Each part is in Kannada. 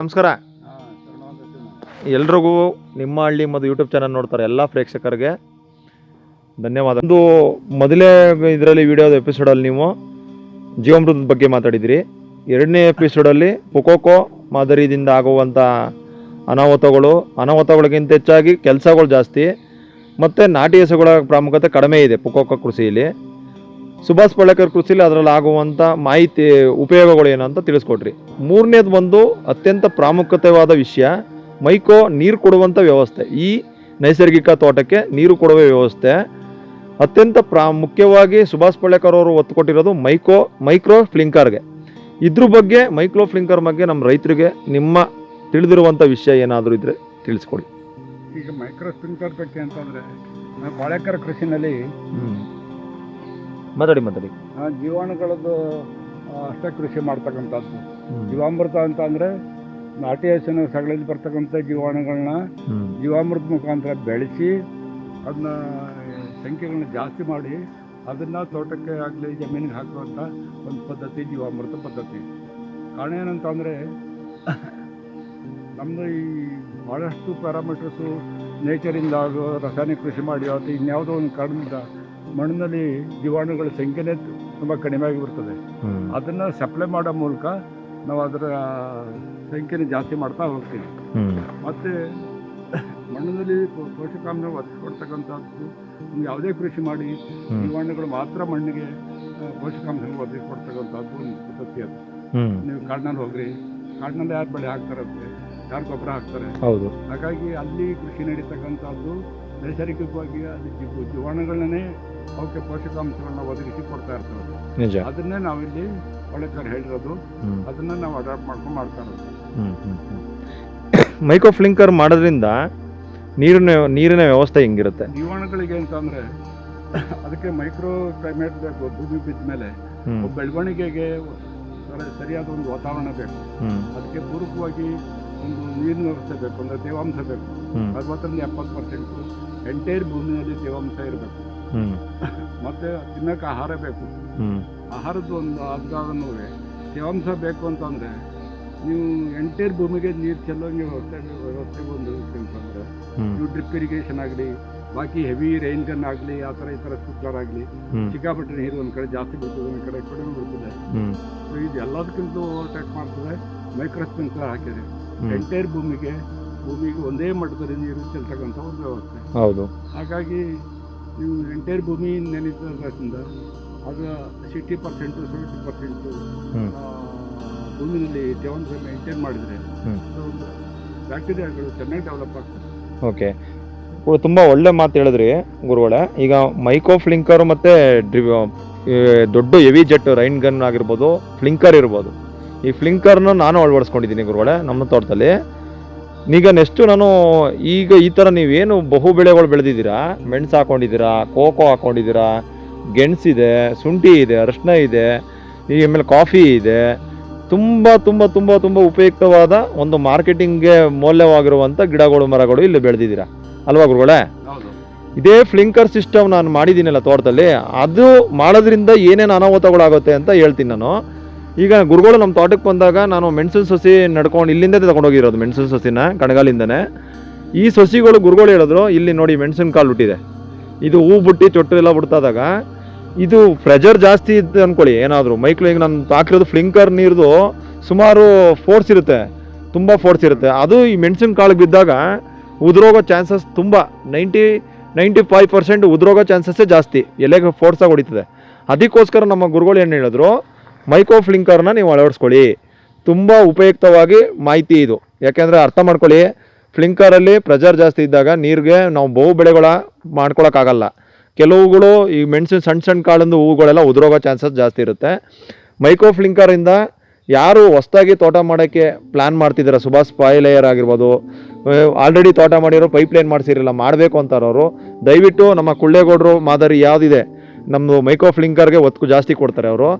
ನಮಸ್ಕಾರ. ಎಲ್ರಿಗೂ ನಿಮ್ಮ ಹಳ್ಳಿ ಮತ್ತು ಯೂಟ್ಯೂಬ್ ಚಾನಲ್ ನೋಡ್ತಾರೆ ಎಲ್ಲ ಪ್ರೇಕ್ಷಕರಿಗೆ. ಧನ್ಯವಾದ. ಒಂದು ಮೊದಲೇ ಇದರಲ್ಲಿ ವಿಡಿಯೋದ ಎಪಿಸೋಡಲ್ಲಿ ನೀವು ಜೀವಾಮೃತದ ಬಗ್ಗೆ ಮಾತಾಡಿದಿರಿ. ಎರಡನೇ ಎಪಿಸೋಡಲ್ಲಿ ಪೊಕೋಕೋ ಮಾದರಿದಿಂದ ಆಗುವಂಥ ಅನಾಹುತಗಳು, ಅನಾಹುತಗಳಿಗಿಂತ ಹೆಚ್ಚಾಗಿ ಕೆಲಸಗಳು ಜಾಸ್ತಿ, ಮತ್ತು ನಾಟಿ ಹಸುಗಳ ಪ್ರಾಮುಖ್ಯತೆ ಕಡಿಮೆ ಇದೆ ಪೊಕೋಕೋ ಕೃಷಿಯಲ್ಲಿ. ಸುಭಾಷ್ ಪಳ್ಳೇಕರ್ ಕೃಷಿಲಿ ಅದರಲ್ಲಿ ಆಗುವಂಥ ಮಾಹಿತಿ ಉಪಯೋಗಗಳು ಏನು ಅಂತ ತಿಳಿಸ್ಕೊಟ್ರಿ. ಮೂರನೇದು ಬಂದು ಅತ್ಯಂತ ಪ್ರಾಮುಖ್ಯತೆವಾದ ವಿಷಯ ಮೈಕೋ ನೀರು ಕೊಡುವಂಥ ವ್ಯವಸ್ಥೆ. ಈ ನೈಸರ್ಗಿಕ ತೋಟಕ್ಕೆ ನೀರು ಕೊಡುವ ವ್ಯವಸ್ಥೆ. ಅತ್ಯಂತ ಪ್ರಾ ಮುಖ್ಯವಾಗಿ ಸುಭಾಷ್ ಪಳ್ಳೇಕರ್ ಅವರು ಒತ್ತು ಕೊಟ್ಟಿರೋದು ಮೈಕೋ ಮೈಕ್ರೋ ಫ್ಲಿಂಕರ್ಗೆ. ಇದ್ರ ಬಗ್ಗೆ ಮೈಕ್ರೋ ಫ್ಲಿಂಕರ್ ಬಗ್ಗೆ ನಮ್ಮ ರೈತರಿಗೆ ನಿಮ್ಮ ತಿಳಿದಿರುವಂಥ ವಿಷಯ ಏನಾದರೂ ಇದ್ದರೆ ತಿಳಿಸ್ಕೊಡಿ. ಈಗ ಮೈಕ್ರೋ ಸ್ಪ್ರಿಂಕ್ಲರ್ ಬಗ್ಗೆ ಅಂತಂದರೆ ಬಾಳೆಕರ ಕೃಷಿನಲ್ಲಿ ಮಾತಾಡಿ ಮಾತಾಡಿ. ಆ, ಜೀವಾಣುಗಳದ್ದು ಅಷ್ಟೇ ಕೃಷಿ ಮಾಡ್ತಕ್ಕಂಥದ್ದು. ಜೀವಾಮೃತ ಅಂತ ಅಂದರೆ ನಾಟಿ ಹಸಿನ ಸಗಳಲ್ಲಿ ಬರ್ತಕ್ಕಂಥ ಜೀವಾಣುಗಳನ್ನ ಜೀವಾಮೃತ ಮುಖಾಂತರ ಬೆಳೆಸಿ ಅದನ್ನ ಸಂಖ್ಯೆಗಳನ್ನ ಜಾಸ್ತಿ ಮಾಡಿ ಅದನ್ನು ತೋಟಕ್ಕೆ ಆಗಲಿ ಜಮೀನಿಗೆ ಹಾಕುವಂಥ ಒಂದು ಪದ್ಧತಿ ಜೀವಾಮೃತ ಪದ್ಧತಿ. ಕಾರಣ ಏನಂತಂದರೆ ನಮ್ಮದು ಈ ಭಾಳಷ್ಟು ಪ್ಯಾರಾಮೀಟರ್ಸು ನೇಚರಿಂದ ಆಗೋ ರಾಸಾಯನಿಕ ಕೃಷಿ ಮಾಡಿ ಅಥವಾ ಇನ್ಯಾವುದೋ ಒಂದು ಕಾರಣದಿಂದ ಮಣ್ಣಿನಲ್ಲಿ ಜೀವಾಣುಗಳ ಸಂಖ್ಯೆನೇ ತುಂಬ ಕಡಿಮೆ ಬರ್ತದೆ. ಅದನ್ನು ಸಪ್ಲೈ ಮಾಡೋ ಮೂಲಕ ನಾವು ಅದರ ಸಂಖ್ಯೆನ ಜಾಸ್ತಿ ಮಾಡ್ತಾ ಹೋಗ್ತೀವಿ. ಮತ್ತು ಮಣ್ಣಿನಲ್ಲಿ ಪೋಷಕಾಂಶ ಒದಗಿಸ್ಕೊಡ್ತಕ್ಕಂಥದ್ದು ಯಾವುದೇ ಕೃಷಿ ಮಾಡಿ ಜೀವಾಣುಗಳು ಮಾತ್ರ ಮಣ್ಣಿಗೆ ಪೋಷಕಾಂಶ ಒದಗಿಸ್ಕೊಡ್ತಕ್ಕಂಥದ್ದು ಒಂದು ಸತ್ಯ ಅದು. ನೀವು ಕಾಡಿನಲ್ಲಿ ಹೋಗ್ರಿ. ಕಾಡಿನಲ್ಲಿ ಯಾರು ಬೆಳೆ ಹಾಕ್ತಾರಂತೆ? ಯಾರು ಗೊಬ್ಬರ ಹಾಕ್ತಾರೆ? ಹೌದು. ಹಾಗಾಗಿ ಅಲ್ಲಿ ಕೃಷಿ ನಡೀತಕ್ಕಂಥದ್ದು ನೈಸರ್ಗಿಕವಾಗಿ ಅಲ್ಲಿ ಜೀವ ಜೀವಾಣುಗಳನ್ನೇ ಅವಕ್ಕೆ ಪೋಷಕಾಂಶಗಳನ್ನ ಒದಗಿಸಿ ಕೊಡ್ತಾ ಇರ್ತವೆ ನಿಜ. ಅದನ್ನೇ ನಾವಿಲ್ಲಿ ಒಳ್ಳೆಕರ್ ಹೇಳಿರೋದು. ಅದನ್ನ ನಾವು ಅಡಾಪ್ಟ್ ಮಾಡ್ಕೊಂಡು ಮಾಡ್ತಾ ಇರೋದು. ಮೈಕ್ರೋ ಫ್ಲಿಂಕರ್ ಮಾಡೋದ್ರಿಂದ ನೀರಿನ ನೀರಿನ ವ್ಯವಸ್ಥೆ ಹೆಂಗಿರುತ್ತೆ? ಜೀವಾಣುಗಳಿಗೆ ಅಂತಂದ್ರೆ ಅದಕ್ಕೆ ಮೈಕ್ರೋ ಕ್ಲೈಮೇಟ್ ಬೇಕು ಭೂಮಿ ಬಿದ್ದ ಮೇಲೆ. ಬೆಳವಣಿಗೆಗೆ ಸರಿಯಾದ ಒಂದು ವಾತಾವರಣ ಬೇಕು. ಅದಕ್ಕೆ ಪೂರಕವಾಗಿ ಒಂದು ನೀರಿನ ವ್ಯವಸ್ಥೆ ಬೇಕು ಅಂದರೆ ತೇವಾಂಶ ಬೇಕು. ಅರವತ್ತರಿಂದ ಎಪ್ಪತ್ತು ಪರ್ಸೆಂಟು ಎಂಟೈರ್ ಭೂಮಿಯಲ್ಲಿ ತೇವಾಂಶ ಇರಬೇಕು. ಮತ್ತೆ ತಿನ್ನಕ್ಕೆ ಆಹಾರ ಬೇಕು. ಆಹಾರದ ಒಂದು ಆಧಾರನೂ ತೇವಾಂಶ ಬೇಕು ಅಂತಂದ್ರೆ ನೀವು ಎಂಟೈರ್ ಭೂಮಿಗೆ ನೀರು ಚೆಲ್ಲೋಂಗೆ ವ್ಯವಸ್ಥೆ ವ್ಯವಸ್ಥೆ ಒಂದು ಅಂತಂದ್ರೆ. ನೀವು ಡ್ರಿಪ್ ಇರಿಗೇಷನ್ ಆಗಲಿ ಬಾಕಿ ಹೆವಿ ರೈನ್ ಗನ್ ಆಗಲಿ ಆ ಥರ ಈ ಥರ ಸ್ಪ್ರಿಂಕ್ಲರ್ ಆಗಲಿ. ಸಿಕ್ಕಾಪಟ್ಟೆ ನೀರು ಒಂದು ಕಡೆ ಜಾಸ್ತಿ ಬರ್ತದೆ ಒಂದು ಕಡೆ ಕಡಿಮೆ ಬರ್ತದೆ. ಸೊ ಇದು ಎಲ್ಲದಕ್ಕಿಂತ ಓವರ್ಟೇಕ್ ಮಾಡ್ತದೆ ಮೈಕ್ರೋ ಸ್ಪ್ರಿಂಕ್ಲರ್ ಹಾಕಿದೆ ಎಂಟೈರ್ ಭೂಮಿಗೆ ಭೂಮಿಗೆ ಒಂದೇ ಮಟ್ಟದಲ್ಲಿ ನೀರು ಚೆಲ್ತಕ್ಕಂಥ ಒಂದು ವ್ಯವಸ್ಥೆ. ಹೌದು. ಹಾಗಾಗಿ ನೀವು ಎಂಟೈರ್ ಭೂಮಿ ನೆನೆಸಿದ ಅದು ಸಿಕ್ಸ್ಟಿ ಪರ್ಸೆಂಟು ಸೆವೆಂಟಿ ಪರ್ಸೆಂಟು. ಭೂಮಿನಲ್ಲಿ ತೇವಾಂಶ ಮೇಂಟೈನ್ ಮಾಡಿದರೆ. ಒಂದು ಬ್ಯಾಕ್ಟೀರಿಯಾಗಳು ಚೆನ್ನಾಗಿ ಡೆವಲಪ್ ಆಗ್ತದೆ. ಓಕೆ. ತುಂಬ ಒಳ್ಳೆ ಮಾತು ಹೇಳಿದ್ರಿ ಗುರುಗಳೇ. ಈಗ ಮೈಕೋ ಫ್ಲಿಂಕರ್ ಮತ್ತು ಡ್ರಿ ದೊಡ್ಡ ಹೆವಿ ಜೆಟ್ ರೈನ್ ಗನ್ ಆಗಿರ್ಬೋದು ಫ್ಲಿಂಕರ್ ಇರ್ಬೋದು. ಈ ಫ್ಲಿಂಕರ್ನ ನಾನು ಅಳವಡಿಸ್ಕೊಂಡಿದ್ದೀನಿ ಗುರುಗಳೇ ನಮ್ಮ ತೋಟದಲ್ಲಿ. ಈಗ ನೆಕ್ಸ್ಟು ನಾನು ಈಗ ಈ ಥರ ನೀವೇನು ಬಹು ಬೆಳೆಗಳು ಬೆಳೆದಿದ್ದೀರಾ? ಮೆಣಸು ಹಾಕೊಂಡಿದ್ದೀರಾ? ಕೋಕೋ ಹಾಕೊಂಡಿದ್ದೀರಾ? ಗೆಣಸಿದೆ ಶುಂಠಿ ಇದೆ ಅರಿಶಿನ ಇದೆ ಈಗ ಆಮೇಲೆ ಕಾಫಿ ಇದೆ. ತುಂಬ ತುಂಬ ತುಂಬ ತುಂಬ ಉಪಯುಕ್ತವಾದ ಒಂದು ಮಾರ್ಕೆಟಿಂಗ್ಗೆ ಮೌಲ್ಯವಾಗಿರುವಂಥ ಗಿಡಗಳು ಮರಗಳು ಇಲ್ಲಿ ಬೆಳೆದಿದ್ದೀರಾ? ಅಲ್ವಾ ಗುರುಗಳೇ? ಇದೇ ಫ್ಲಿಂಕರ್ ಸಿಸ್ಟಮ್ ನಾನು ಮಾಡಿದ್ದೀನಲ್ಲ ತೋಟದಲ್ಲಿ ಅದು ಮಾಡೋದ್ರಿಂದ ಏನೇನು ಅನಾಹುತಗಳಾಗುತ್ತೆ ಅಂತ ಹೇಳ್ತೀನಿ ನಾನು. ಈಗ ಗುರುಗಳು ನಮ್ಮ ತೋಟಕ್ಕೆ ಬಂದಾಗ ನಾನು ಮೆಣಸಿನ ಸಸಿ ನಡ್ಕೊಂಡು ಇಲ್ಲಿಂದ ತಗೊಂಡೋಗಿರೋದು ಮೆಣಸಿನ ಸಸಿನ ಕಣಗಾಲಿಂದನೇ. ಈ ಸಸಿಗಳು ಗುರುಗಳು ಹೇಳಿದ್ರು, ಇಲ್ಲಿ ನೋಡಿ ಮೆಣಸಿನ ಕಾಲು ಹುಟ್ಟಿದೆ. ಇದು ಹೂ ಬುಟ್ಟಿ ಚೊಟ್ಟು ಎಲ್ಲ ಬಿಡ್ತಾದಾಗ ಇದು ಪ್ರೆಜರ್ ಜಾಸ್ತಿ ಇತ್ತು ಅಂದ್ಕೊಳ್ಳಿ ಏನಾದರೂ. ಮೈಕ್ಳು ಈಗ ನಾನು ಹಾಕಿರೋದು ಫ್ಲಿಂಕರ್ ನೀರ್ದು ಸುಮಾರು ಫೋರ್ಸ್ ಇರುತ್ತೆ, ತುಂಬ ಫೋರ್ಸ್ ಇರುತ್ತೆ. ಅದು ಈ ಮೆಣಸಿನ ಕಾಳಿಗೆ ಬಿದ್ದಾಗ ಉದುರೋಗೋ ಚಾನ್ಸಸ್ ತುಂಬ. ನೈಂಟಿ ನೈಂಟಿ ಫೈವ್ ಪರ್ಸೆಂಟ್ ಉದುರೋಗೋ ಚಾನ್ಸಸ್ಸೇ ಜಾಸ್ತಿ. ಎಲೆಗೆ ಫೋರ್ಸಾಗಿ ಹೊಡಿತದೆ. ಅದಕ್ಕೋಸ್ಕರ ನಮ್ಮ ಗುರುಗಳು ಏನು ಹೇಳಿದ್ರು ಮೈಕ್ರೋ ಫ್ಲಿಂಕರ್ನ ನೀವು ಅಳವಡಿಸ್ಕೊಳ್ಳಿ. ತುಂಬ ಉಪಯುಕ್ತವಾಗಿ ಮಾಹಿತಿ ಇದು. ಯಾಕೆಂದರೆ ಅರ್ಥ ಮಾಡ್ಕೊಳ್ಳಿ, ಫ್ಲಿಂಕರಲ್ಲಿ ಪ್ರೆಷರ್ ಜಾಸ್ತಿ ಇದ್ದಾಗ ನೀರಿಗೆ ನಾವು ಬಹು ಬೆಳೆಗಳ ಮಾಡ್ಕೊಳಕ್ಕಾಗಲ್ಲ. ಕೆಲವುಗಳು ಈ ಮೆಣಸಿನ ಸಣ್ಣ ಸಣ್ಣ ಕಾಳಿಂದ ಹೂವುಗಳೆಲ್ಲ ಉದುರೋಗೋ ಚಾನ್ಸಸ್ ಜಾಸ್ತಿ ಇರುತ್ತೆ. ಮೈಕ್ರೋ ಫ್ಲಿಂಕರಿಂದ ಯಾರು ಹೊಸ್ದಾಗಿ ತೋಟ ಮಾಡೋಕ್ಕೆ ಪ್ಲ್ಯಾನ್ ಮಾಡ್ತಿದ್ದೀರ? ಸುಭಾಷ್ ಪಾಯ್ಲೇಯರ್ ಆಗಿರ್ಬೋದು ಆಲ್ರೆಡಿ ತೋಟ ಮಾಡಿರೋ ಪೈಪ್ ಲೈನ್ ಮಾಡಿಸಿರಲ್ಲ ಮಾಡಬೇಕು ಅಂತಾರವರು. ದಯವಿಟ್ಟು ನಮ್ಮ ಕುಳ್ಳೇಗೌಡರು ಮಾದರಿ ಯಾವುದಿದೆ ನಮ್ಮದು ಮೈಕ್ರೋ ಫ್ಲಿಂಕರ್ಗೆ ಒತ್ತು ಜಾಸ್ತಿ ಕೊಡ್ತಾರೆ ಅವರು.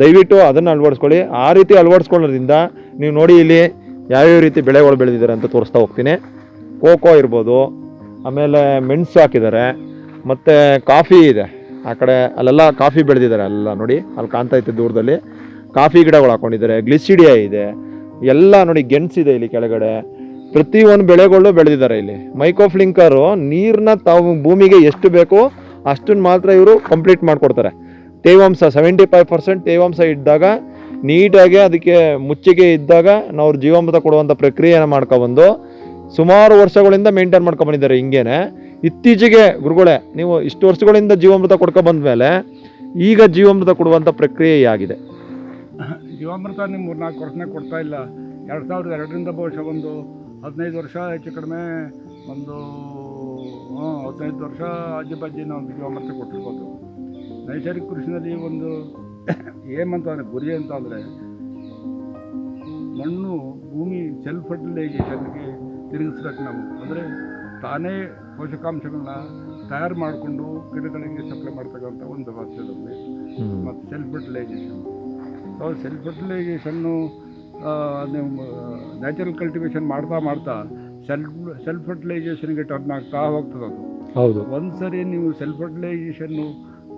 ದಯವಿಟ್ಟು ಅದನ್ನು ಅಳವಡಿಸ್ಕೊಳ್ಳಿ. ಆ ರೀತಿ ಅಳವಡಿಸ್ಕೊಳ್ಳೋದ್ರಿಂದ ನೀವು ನೋಡಿ ಇಲ್ಲಿ ಯಾವ್ಯಾವ ರೀತಿ ಬೆಳೆಗಳು ಬೆಳೆದಿದ್ದಾರೆ ಅಂತ ತೋರಿಸ್ತಾ ಹೋಗ್ತೀನಿ. ಕೋಕೋ ಇರ್ಬೋದು, ಆಮೇಲೆ ಮೆಣಸು ಹಾಕಿದ್ದಾರೆ, ಮತ್ತು ಕಾಫಿ ಇದೆ. ಆ ಕಡೆ ಅಲ್ಲೆಲ್ಲ ಕಾಫಿ ಬೆಳೆದಿದ್ದಾರೆ ಅಲ್ಲ ನೋಡಿ, ಅಲ್ಲಿ ಕಾಣ್ತಾ ಇತ್ತು ದೂರದಲ್ಲಿ. ಕಾಫಿ ಗಿಡಗಳು ಹಾಕೊಂಡಿದ್ದಾರೆ, ಗ್ಲಿಸಿಡಿಯಾ ಇದೆ. ಎಲ್ಲ ನೋಡಿ ಗೆಣಸಿದೆ ಇಲ್ಲಿ ಕೆಳಗಡೆ. ಪ್ರತಿಯೊಂದು ಬೆಳೆಗಳು ಬೆಳೆದಿದ್ದಾರೆ ಇಲ್ಲಿ. ಮೈಕೋಫ್ಲಿಂಕರು ನೀರನ್ನ ತಾವು ಭೂಮಿಗೆ ಎಷ್ಟು ಬೇಕೋ ಅಷ್ಟನ್ನು ಮಾತ್ರ ಇವರು ಕಂಪ್ಲೀಟ್ ಮಾಡಿಕೊಡ್ತಾರೆ. ತೇವಾಂಶ ಸೆವೆಂಟಿ ಫೈವ್ ಪರ್ಸೆಂಟ್ ತೇವಾಂಶ ಇದ್ದಾಗ, ನೀಟಾಗಿ ಅದಕ್ಕೆ ಮುಚ್ಚಿಗೆ ಇದ್ದಾಗ ನಾವು ಜೀವಾಮೃತ ಕೊಡುವಂಥ ಪ್ರಕ್ರಿಯೆನ ಮಾಡ್ಕೊಬಂದು, ಸುಮಾರು ವರ್ಷಗಳಿಂದ ಮೇಂಟೈನ್ ಮಾಡ್ಕೊಂಬಂದಿದ್ದಾರೆ ಹಿಂಗೇನೆ. ಇತ್ತೀಚೆಗೆ ಗುರುಗಳೇ, ನೀವು ಇಷ್ಟು ವರ್ಷಗಳಿಂದ ಜೀವಾಮೃತ ಕೊಡ್ಕೊ ಬಂದ್ಮೇಲೆ, ಈಗ ಜೀವಾಮೃತ ಕೊಡುವಂಥ ಪ್ರಕ್ರಿಯೆ ಆಗಿದೆ ಜೀವಾಮೃತ ನೀವು ಮೂರ್ನಾಲ್ಕು ವರ್ಷನೇ ಕೊಡ್ತಾ ಇಲ್ಲ. ಎರಡು ಸಾವಿರದ ಎರಡರಿಂದ ಬಹುಶಃ ಒಂದು ಹದಿನೈದು ವರ್ಷ ಹೆಚ್ಚು ಕಡಿಮೆ ಒಂದು ಹದಿನೈದು ವರ್ಷ ಅಜ್ಜಿ ಬಜ್ಜಿ ನಾವು ಜೀವಾಮೃತ ಕೊಟ್ಟಿರ್ಬೋದು. ನೈಸರ್ಗಿಕ ಕೃಷಿನಲ್ಲಿ ಒಂದು ಏಮಂತ ಅಂದರೆ ಗುರಿ ಅಂತ ಅಂದರೆ ಮಣ್ಣು ಭೂಮಿ ಸೆಲ್ಫ್ ಫರ್ಟಿಲೈಸೇಷನ್ಗೆ ತಿರುಗಿಸ್ಬೇಕು ನಾವು. ಅಂದರೆ ತಾನೇ ಪೋಷಕಾಂಶಗಳನ್ನ ತಯಾರು ಮಾಡಿಕೊಂಡು ಗಿಡಗಳಿಗೆ ಸಪ್ಲೈ ಮಾಡ್ತಕ್ಕಂಥ ಒಂದು ವ್ಯವಸ್ಥೆ ಇದೆ ಮತ್ತು ಸೆಲ್ಫ್ ಫರ್ಟಿಲೈಸೇಷನ್ ಸೊ ಸೆಲ್ಫ್ ಫರ್ಟಿಲೈಸೇಷನ್ನು ನಿಮ್ಮ ನ್ಯಾಚುರಲ್ ಕಲ್ಟಿವೇಷನ್ ಮಾಡ್ತಾ ಮಾಡ್ತಾ ಸೆಲ್ಫ್ ಸೆಲ್ಫ್ ಫರ್ಟಿಲೈಸೇಷನ್ಗೆ ಟರ್ನ್ ಆಗ್ತಾ ಹೋಗ್ತದೆ ಅದು. ಹೌದು. ಒಂದು ಸರಿ ನೀವು ಸೆಲ್ಫ್ ಫರ್ಟಿಲೈಸೇಷನ್ನು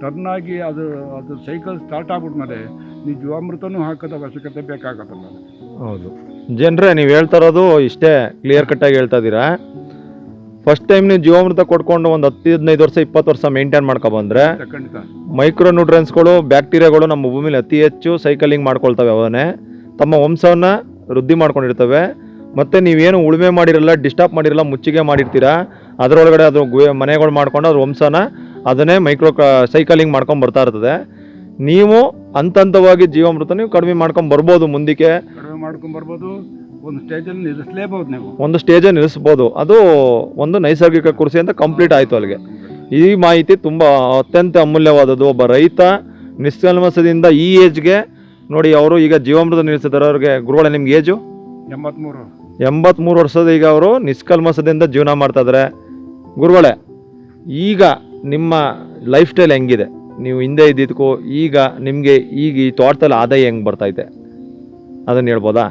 ಟರ್ನ್ ಆಗಿ ಅದು ಅದು ಸೈಕಲ್ ಸ್ಟಾರ್ಟ್ ಆಗ್ಬಿಟ್ಮೇಲೆ ನೀವು ಜೀವಾಮೃತನೂ ಹಾಕೋದು ಅವಶ್ಯಕತೆ ಬೇಕಾಗತ್ತಲ್ಲ ಹೌದು. ಜನರೇ ನೀವು ಹೇಳ್ತಾ ಇರೋದು ಇಷ್ಟೇ ಕ್ಲಿಯರ್ ಕಟ್ಟಾಗಿ ಹೇಳ್ತಾ ಇದ್ದೀರಾ? ಫಸ್ಟ್ ಟೈಮ್ ನೀವು ಜೀವಾಮೃತ ಕೊಡ್ಕೊಂಡು ಒಂದು ಹತ್ತು ಹದಿನೈದು ವರ್ಷ ಇಪ್ಪತ್ತು ವರ್ಷ ಮೇಂಟೈನ್ ಮಾಡ್ಕೊಬಂದ್ರೆ ಮೈಕ್ರೋ ನ್ಯೂಟ್ರಿಯನ್ಸ್ಗಳು ಬ್ಯಾಕ್ಟೀರಿಯಾಗಳು ನಮ್ಮ ಭೂಮಿಲಿ ಅತಿ ಹೆಚ್ಚು ಸೈಕಲಿಂಗ್ ಮಾಡ್ಕೊಳ್ತವೆ ಅವನೇ ತಮ್ಮ ವಂಶವನ್ನು ವೃದ್ಧಿ ಮಾಡ್ಕೊಂಡಿರ್ತವೆ. ಮತ್ತು ನೀವೇನು ಉಳುಮೆ ಮಾಡಿರಲ್ಲ ಡಿಸ್ಟರ್ಬ್ ಮಾಡಿರಲ್ಲ ಮುಚ್ಚಿಗೆ ಮಾಡಿರ್ತೀರಾ? ಅದರೊಳಗಡೆ ಅದು ಮನೆಗಳು ಮಾಡ್ಕೊಂಡು ಅದ್ರ ವಂಶನ ಅದನ್ನೇ ಮೈಕ್ರೋ ಸೈಕಲಿಂಗ್ ಮಾಡ್ಕೊಂಡು ಬರ್ತಾ ಇರ್ತದೆ. ನೀವು ಹಂತ ಹಂತವಾಗಿ ಜೀವಾಮೃತ ನೀವು ಕಡಿಮೆ ಮಾಡ್ಕೊಂಡು ಬರ್ಬೋದು ಮುಂದಕ್ಕೆ. ಕಡಿಮೆ ಮಾಡ್ಕೊಂಡು ಬರ್ಬೋದು ಒಂದು ಸ್ಟೇಜಲ್ಲಿ ನಿಲ್ಲಿಸಲೇಬಹುದು ನೀವು. ಒಂದು ಸ್ಟೇಜಲ್ಲಿ ನಿಲ್ಲಿಸ್ಬೋದು. ಅದು ಒಂದು ನೈಸರ್ಗಿಕ ಕೃಷಿ ಅಂತ ಕಂಪ್ಲೀಟ್ ಆಯಿತು ಅಲ್ಲಿಗೆ. ಈ ಮಾಹಿತಿ ತುಂಬ ಅತ್ಯಂತ ಅಮೂಲ್ಯವಾದದ್ದು. ಒಬ್ಬ ರೈತ ನಿಷ್ಕಲ್ಮಸದಿಂದ ಈ ಏಜ್ಗೆ ನೋಡಿ ಅವರು ಈಗ ಜೀವಾಮೃತ ನಿಲ್ಲಿಸಿದ್ದಾರೆ. ಅವ್ರಿಗೆ ಗುರುಗಳ ನಿಮ್ಗೆ ಏಜು ಎಂಬತ್ತ್ಮೂರು ಎಂಬತ್ಮೂರು ವರ್ಷದ ಈಗ ಅವರು ನಿಷ್ಕಲ್ಮಸದಿಂದ ಜೀವನ ಮಾಡ್ತಾ ಇದ್ದಾರೆ. ಗುರುಗಳೇ ಈಗ ನಿಮ್ಮ ಲೈಫ್ ಸ್ಟೈಲ್ ಹೆಂಗಿದೆ? ನೀವು ಹಿಂದೆ ಇದ್ದಿದ್ದಕ್ಕೂ ಈಗ ನಿಮಗೆ ಈಗ ಈ ತೋಟದಲ್ಲಿ ಆದಾಯ ಹೆಂಗೆ ಬರ್ತೈತೆ ಅದನ್ನು ಹೇಳ್ಬೋದಾ.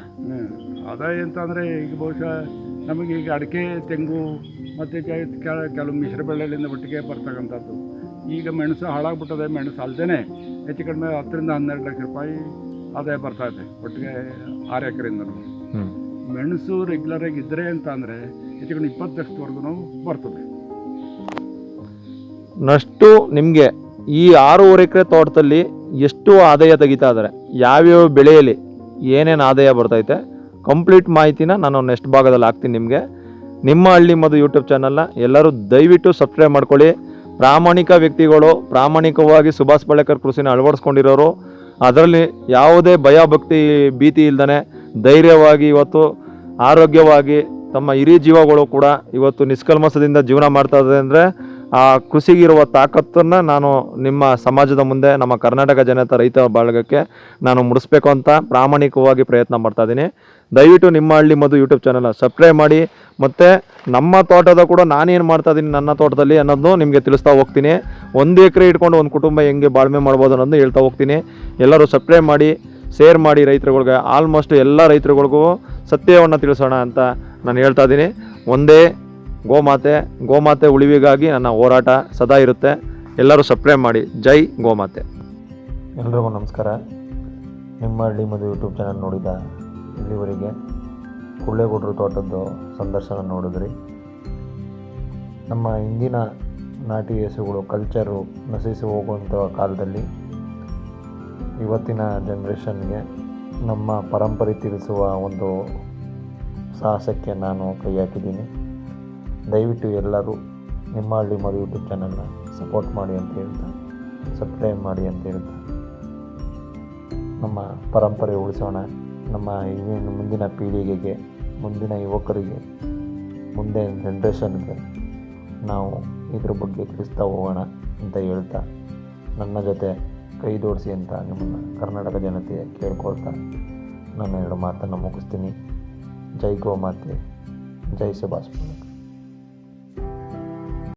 ಆದಾಯ ಅಂತಂದರೆ ಈಗ ಬಹುಶಃ ನಮಗೆ ಈಗ ಅಡಿಕೆ ತೆಂಗು ಮತ್ತು ಕೆಲವು ಮಿಶ್ರ ಬೆಳೆಗಳಿಂದ ಒಟ್ಟಿಗೆ ಬರ್ತಕ್ಕಂಥದ್ದು. ಈಗ ಮೆಣಸು ಹಾಳಾಗ್ಬಿಟ್ಟದೆ ಮೆಣಸು ಅಲ್ಲದೇ ಹೆಚ್ಚು ಕಡಿಮೆ ಹತ್ತರಿಂದ ಹನ್ನೆರಡು ಲಕ್ಷ ರೂಪಾಯಿ ಆದಾಯ ಬರ್ತಾ ಇದೆ ಒಟ್ಟಿಗೆ ಆರು ಎಕರೆಯಿಂದ ಮೆಣಸು ರೆಗ್ಯುಲರಾಗಿ ಇದ್ದರೆ ಅಂತ ಅಂದರೆ ಹೆಚ್ಚು ಕಡಿಮೆ ಇಪ್ಪತ್ತು ಲಕ್ಷದವರೆಗೂ ಬರ್ತದೆ. ನಷ್ಟು ನಿಮಗೆ ಈ ಆರೂವರೆ ಎಕರೆ ತೋಟದಲ್ಲಿ ಎಷ್ಟು ಆದಾಯ ತೆಗಿತಾ ಇದ್ದಾರೆ? ಯಾವ್ಯಾವ ಬೆಳೆಯಲ್ಲಿ ಏನೇನು ಆದಾಯ ಬರ್ತೈತೆ? ಕಂಪ್ಲೀಟ್ ಮಾಹಿತಿನ ನಾನು ನೆಕ್ಸ್ಟ್ ಭಾಗದಲ್ಲಿ ಹಾಕ್ತೀನಿ ನಿಮಗೆ. ನಿಮ್ಮ ಹಳ್ಳಿ ಮದು ಯೂಟ್ಯೂಬ್ ಚಾನಲ್ನ ಎಲ್ಲರೂ ದಯವಿಟ್ಟು ಸಬ್ಸ್ಕ್ರೈಬ್ ಮಾಡ್ಕೊಳ್ಳಿ. ಪ್ರಾಮಾಣಿಕ ವ್ಯಕ್ತಿಗಳು ಪ್ರಾಮಾಣಿಕವಾಗಿ ಸುಭಾಷ್ ಬಳ್ಳೇಕರ್ ಕೃಷಿನ ಅಳವಡಿಸ್ಕೊಂಡಿರೋರು, ಅದರಲ್ಲಿ ಯಾವುದೇ ಭಯ ಭಕ್ತಿ ಭೀತಿ ಇಲ್ದೇ ಧೈರ್ಯವಾಗಿ ಇವತ್ತು ಆರೋಗ್ಯವಾಗಿ ತಮ್ಮ ಹಿರಿಯ ಜೀವಗಳು ಕೂಡ ಇವತ್ತು ನಿಷ್ಕಲ್ಮಸದಿಂದ ಜೀವನ ಮಾಡ್ತಾ ಇದೆ ಅಂದರೆ ಆ ಕೃಷಿಗಿರುವ ತಾಕತ್ತನ್ನು ನಾನು ನಿಮ್ಮ ಸಮಾಜದ ಮುಂದೆ, ನಮ್ಮ ಕರ್ನಾಟಕ ಜನತಾ ರೈತ ಬಳಗಕ್ಕೆ ನಾನು ಮುಡಿಸ್ಬೇಕು ಅಂತ ಪ್ರಾಮಾಣಿಕವಾಗಿ ಪ್ರಯತ್ನ ಮಾಡ್ತಾ ಇದ್ದೀನಿ. ದಯವಿಟ್ಟು ನಿಮ್ಮ ಹಳ್ಳಿ ಮಧು ಯೂಟ್ಯೂಬ್ ಚಾನಲ್ನ ಸಬ್ಸ್ಕ್ರೈಬ್ ಮಾಡಿ. ಮತ್ತು ನಮ್ಮ ತೋಟದ ಕೂಡ ನಾನೇನು ಮಾಡ್ತಾ ಇದ್ದೀನಿ ನನ್ನ ತೋಟದಲ್ಲಿ ಅನ್ನೋದು ನಿಮಗೆ ತಿಳಿಸ್ತಾ ಹೋಗ್ತೀನಿ. ಒಂದು ಎಕರೆ ಇಟ್ಕೊಂಡು ಒಂದು ಕುಟುಂಬ ಹೆಂಗೆ ಬಾಳ್ಮೆ ಮಾಡ್ಬೋದು ಅನ್ನೋದು ಹೇಳ್ತಾ ಹೋಗ್ತೀನಿ. ಎಲ್ಲರೂ ಸಬ್ಸ್ಕ್ರೈಬ್ ಮಾಡಿ, ಶೇರ್ ಮಾಡಿ ರೈತರುಗಳಿಗೆ. ಆಲ್ಮೋಸ್ಟ್ ಎಲ್ಲ ರೈತರುಗಳಿಗೂ ಸತ್ಯವನ್ನು ತಿಳಿಸೋಣ ಅಂತ ನಾನು ಹೇಳ್ತಾ ಇದ್ದೀನಿ. ಒಂದೇ ಗೋಮಾತೆ ಗೋಮಾತೆ ಉಳಿವಿಗಾಗಿ ನನ್ನ ಹೋರಾಟ ಸದಾ ಇರುತ್ತೆ. ಎಲ್ಲರೂ ಸಬ್ಸ್ಕ್ರೈಬ್ ಮಾಡಿ. ಜೈ ಗೋಮಾತೆ. ಎಲ್ರಿಗೂ ನಮಸ್ಕಾರ. ನಿಮ್ಮ ಹಳ್ಳಿ ಮದು ಯೂಟ್ಯೂಬ್ ಚಾನಲ್ ನೋಡಿದ ಇಲ್ಲಿವರೆಗೆ ಕುಳ್ಳೇಗೌಡರು ತೋಟದ್ದು ಸಂದರ್ಶನ ನೋಡಿದ್ರಿ. ನಮ್ಮ ಹಿಂದಿನ ನಾಟಿ ಹಸುಗಳು ಕಲ್ಚರು ನಶಿಸಿ ಹೋಗುವಂಥ ಕಾಲದಲ್ಲಿ ಇವತ್ತಿನ ಜನ್ರೇಷನ್ಗೆ ನಮ್ಮ ಪರಂಪರೆ ತಿಳಿಸುವ ಒಂದು ಸಾಹಸಕ್ಕೆ ನಾನು ಕೈ ಹಾಕಿದ್ದೀನಿ. ದಯವಿಟ್ಟು ಎಲ್ಲರೂ ನಿಮ್ಮ ಹಳ್ಳಿ ಮರು ಯೂಟ್ಯೂಬ್ ಚಾನಲ್ನ ಸಪೋರ್ಟ್ ಮಾಡಿ ಅಂತ ಹೇಳ್ತಾ, ಸಬ್ಸ್ಕ್ರೈಬ್ ಮಾಡಿ ಅಂತ ಹೇಳ್ತಾ, ನಮ್ಮ ಪರಂಪರೆ ಉಳಿಸೋಣ, ನಮ್ಮ ಇವಿನ ಮುಂದಿನ ಪೀಳಿಗೆಗೆ, ಮುಂದಿನ ಯುವಕರಿಗೆ, ಮುಂದೆ ಜನ್ರೇಷನ್ಗೆ ನಾವು ಇದ್ರ ಬಗ್ಗೆ ತಿಳಿಸ್ತಾ ಹೋಗೋಣ ಅಂತ ಹೇಳ್ತಾ, ನನ್ನ ಜೊತೆ ಕೈ ಜೋಡಿಸಿ ಅಂತ ನಿಮ್ಮನ್ನು ಕರ್ನಾಟಕ ಜನತೆ ಕೇಳ್ಕೊಳ್ತಾ ನಾನು ಎರಡು ಮಾತನ್ನು ಮುಗಿಸ್ತೀನಿ. ಜೈ ಗೋಮಾತೆ, ಜೈ ಸುಭಾಷ್.